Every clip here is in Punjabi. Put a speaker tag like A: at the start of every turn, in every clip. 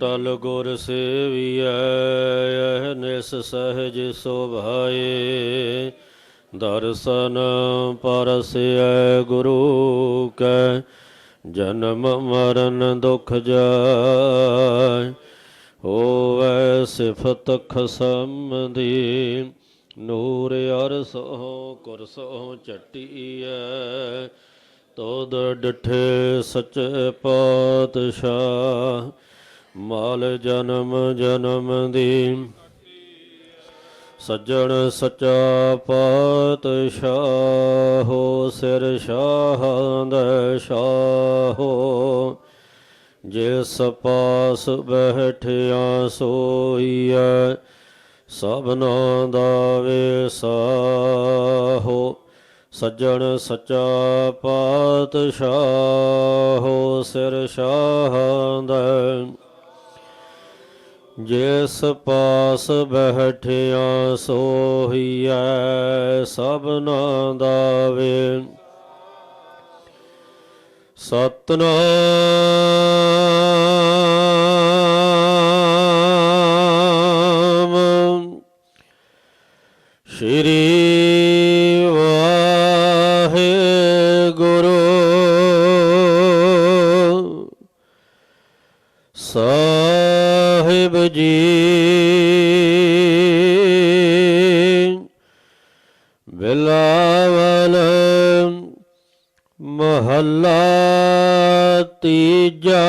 A: ਟਲ ਗੁਰ ਸੇਵੀਐ, ਇਹ ਨਿਸ ਸਹਿਜ ਸੁਭਾਏ। ਦਰਸ਼ਨ ਪਰਸਿਐ ਗੁਰੂ ਕੈ, ਜਨਮ ਮਰਨ ਦੁਖ ਜਾਇ ਹੋਵੈ ਸਿਫਤ ਖਸਮ ਦੀ ਨੂਰ ਅਰਸੋ ਕੁਰਸੋ ਚਟੀਐ। ਤੋਦ ਡਠੇ ਸੱਚੇ ਪਾਤਸ਼ਾਹ ਮਾਲ ਜਨਮ ਜਨਮ ਦੀ। ਸੱਜਣ ਸਚਾ ਪਾਤਸ਼ਾਹੋ, ਸਿਰ ਸ਼ਾਹਾਂ ਦਾ ਸ਼ਾਹੋ। ਜਿਸ ਪਾਸ ਬਹਿਠਿਆ ਸੋਈਐ, ਸਭਨਾ ਦਾ ਵਿਸਾਹੋ। ਸੱਜਣ ਸਚਾ ਪਾਤਸ਼ਾਹੋ, ਸਿਰ ਸ਼ਾਹਾਂ ਦਾ ਜਿਸ ਪਾਸ ਬਹਿਠਿਆ ਸੋਹੀਐ ਸਭਨਾ ਦਾ ਵੇ ਸਤਨਾਮ। ਸ਼੍ਰੀ ਸਾਹਿਬ ਜੀ। ਬਿਲਾਵਲ ਮਹੱਲਾ ਤੀਜਾ।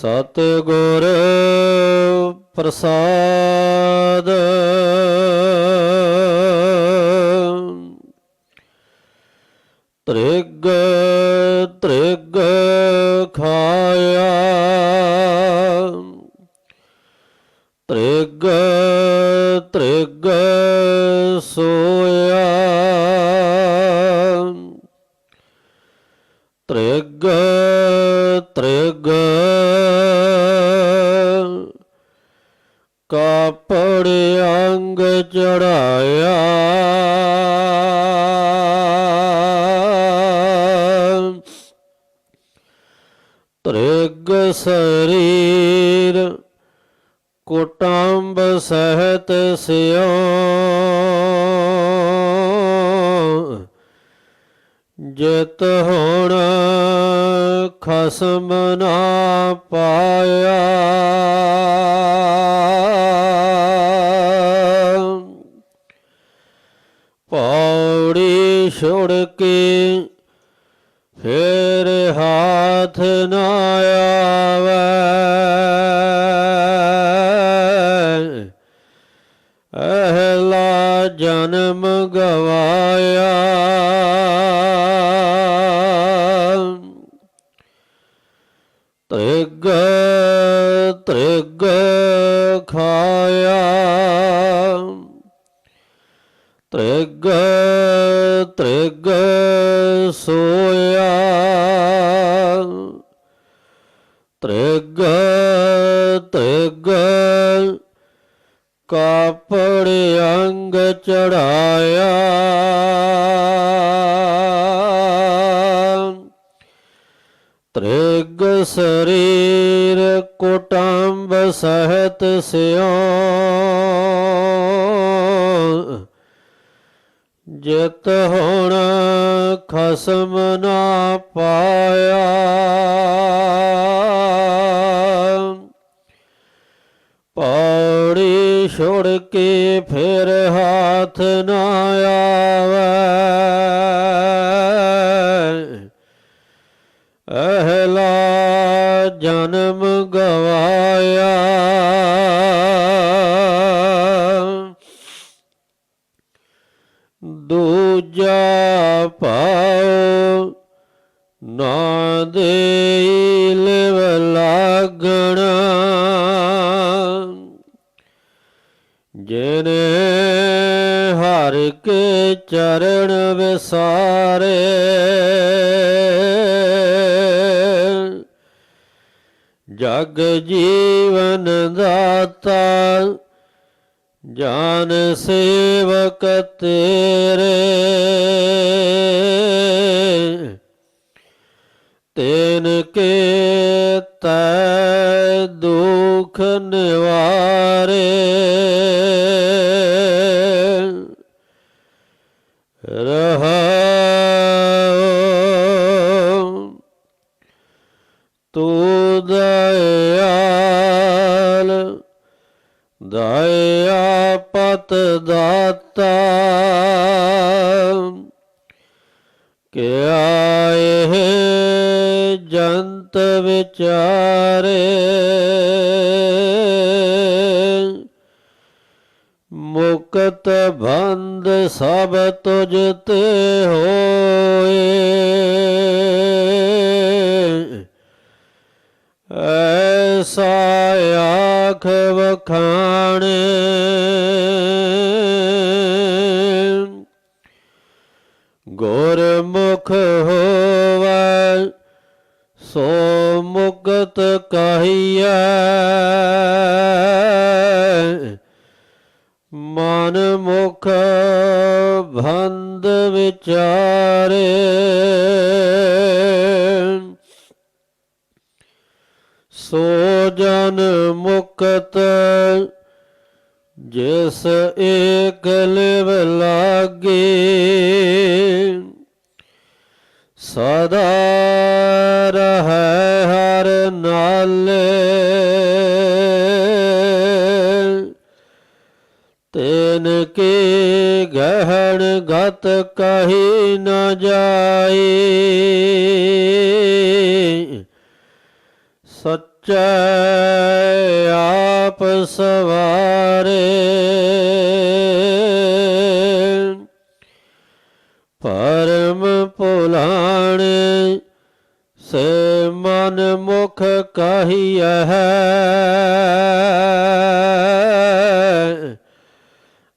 A: ਸਤਿਗੁਰ ਪ੍ਰਸਾਦ। ਤ੍ਰਿਗ ਤ੍ਰਿਗ ਖਾਇਆ। ਤ੍ਰਿਗ ਤ੍ਰਿਗ ਸੋਇਆ। ਤ੍ਰਿਗ ਤ੍ਰਿਗ ਕਾਪੜ ਅੰਗ ਚੜਾਇਆ। ਤ੍ਰਿਗ ਸਰੀਰ ਕੁਟੰਬ ਸਹਿਤ ਸਿਓ। ਜਿਤ ਹੁਣ ਖਸਮ ਨਾ ਪਾਇਆ ਪੌੜੀ ਛੋੜ ਕੇ ਫੇਰ ਹਾਥ ਨਾ ਆਵੇ ਤ੍ਰਿਗ ਤ੍ਰਿਗ ਸੋਇਆ। ਤ੍ਰਿਗ ਤ੍ਰਿਗ ਕਾਪੜ ਅੰਗ ਚੜਾਇਆ। ਤ੍ਰਿਗ ਸਰੀਰ ਕੁਟੰਬ ਸਹਿਤ ਸਿਓ। ਜਿਤ ਹੁਣ ਖਸਮ ਨਾ ਪਾਇਆ। ਪੌੜੀ ਛੋੜ ਕੇ ਫਿਰ ਹਾਥ ਨਾ ਆਵੇ। ਅਹਲਾ ਜਨਮ ਗਵਾਇਆ। ਦੂਜਾ ਪਾਉ ਨਾ ਦੇ ਲਿਵ ਲਾਗਣਾ ਜਿਨੇ ਹਰ ਕੇ ਚਰਨ ਵਿਸਾਰੇ ਜਗ ਜੀਵਨ ਦਾਤਾ ਜਾਨ ਸੇਵਕ ਤੇਰੇ ਤੈਨ ਕੇ ਤੈ ਦੁਖ ਨਿਵਾਰੇ। ਦਇਆ ਪਤ ਦਾਤਾ ਕਿਆ ਆਏ ਜੰਤ ਵਿਚਾਰੇ ਮੁਕਤ ਬੰਦ ਸਭ ਤੁਝ ਤੇ ਹੋਏ। ਆਖ ਵਖਾਣੇ। ਗੁਰਮੁਖ ਹੋਵੈ ਸੋ ਮੁਕਤ ਕਹੀਐ ਜਿਸ ਏਕ ਲਿਵ ਲਾਗੇ, ਸਦਾ ਰਹੈ ਹਰ ਨਾਲੇ। ਤੈਨ ਕੀ ਗਹਿਣ ਗਤ ਕਹੀ ਨ ਜਾਈ ਸੱਚੈ ਆਪ ਸਵਾਰੇ। ਪਰਮ ਭੁਲਾਣੇ ਸੇ ਮਨ ਮੁਖ ਕਹੀਐ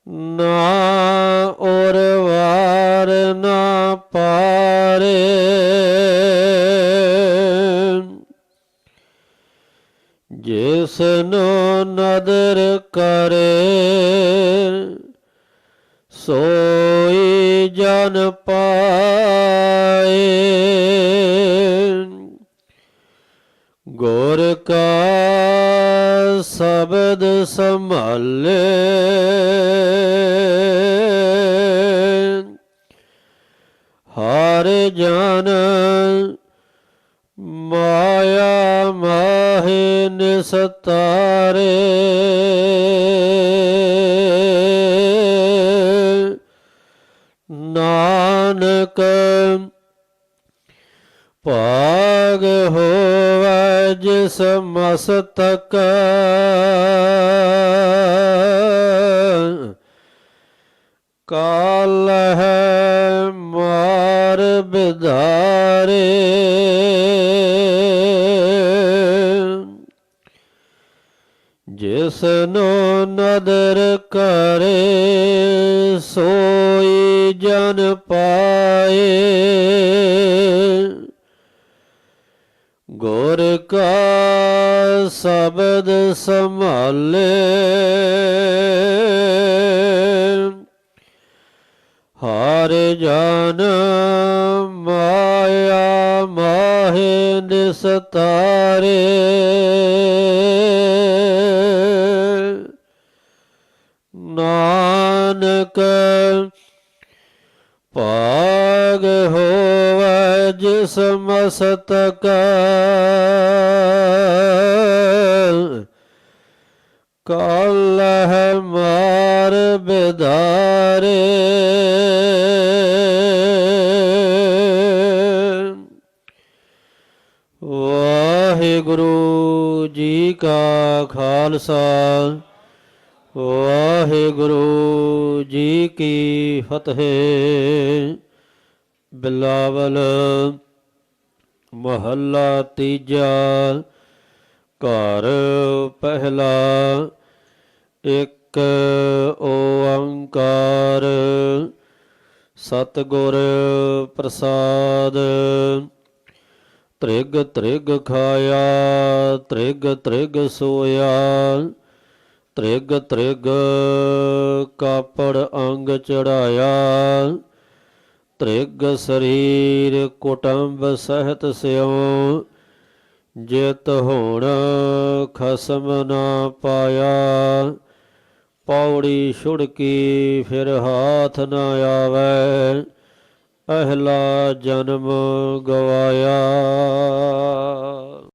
A: ਨਾ ਔਰ ਵਾਰ ਨਾ ਪਾਰੇ। ਜਿਸ ਨਦਰ ਕਰੇ ਸੋਈ ਜਨ ਪਾਏ। ਗੁਰ ਕਾ ਸ਼ਬਦ ਸੰਭਾਲੇ। ਹਰ ਜਨ ਮਾਇਆ ਮਾਹੇ ਨਿਸਤਾਰੇ ਨਾਨਕ ਭਾਗ ਹੋਵੈ ਜਿਸ ਮਸਤਕ। ਕਾਲ ਹੈ ਮਾਰ ਬਿਧਾਰੇ। ਜਿਸ ਨਦਰ ਕਰੇ, ਸੋਈ ਜਨ ਪਾਏ। ਗੁਰ ਕਾ ਸ਼ਬਦ ਸੰਭਾਲੇ, ਹਰ ਜਨ ਮਾਇਆ ਮਾਹੇ ਨਿਸਤਾਰੇ। ਨਾਨਕ ਭਾਗ ਹੋਵੈ ਜਿਸ ਮਸਤਕ। ਕਾਲ ਹੈ ਮਾਰ ਬਿਦਾਰੇ। ਵਾਹਿਗੁਰੂ ਜੀ ਕਾ ਖਾਲਸਾ। ਵਾਹਿਗੁਰੂ ਜੀ ਕੀ ਫਤਿਹ। ਬਿਲਾਵਲ ਮਹੱਲਾ ਤੀਜਾ ਘਰ ਪਹਿਲਾ ਇੱਕ ਓੰਕਾਰ ਸਤਿਗੁਰ ਪ੍ਰਸਾਦ। ਤ੍ਰਿਗ ਤ੍ਰਿਗ ਖਾਇਆ, ਤ੍ਰਿਗ ਤ੍ਰਿਗ ਸੋਇਆ। ਤ੍ਰਿਗ ਤ੍ਰਿਗ ਕਾਪੜ ਅੰਗ ਚੜਾਇਆ। ਤ੍ਰਿਗ ਸਰੀਰ ਕੁਟੰਬ ਸਹਿਤ ਸਿਉ। ਜਿਤ ਹੋਣ ਖਸਮ ਨਾ ਪਾਇਆ। ਪੌੜੀ ਛੁੜਕੀ ਫਿਰ ਹਾਥ ਨਾ ਆਵੈ। ਪਹਿਲਾ ਜਨਮ ਗਵਾਇਆ।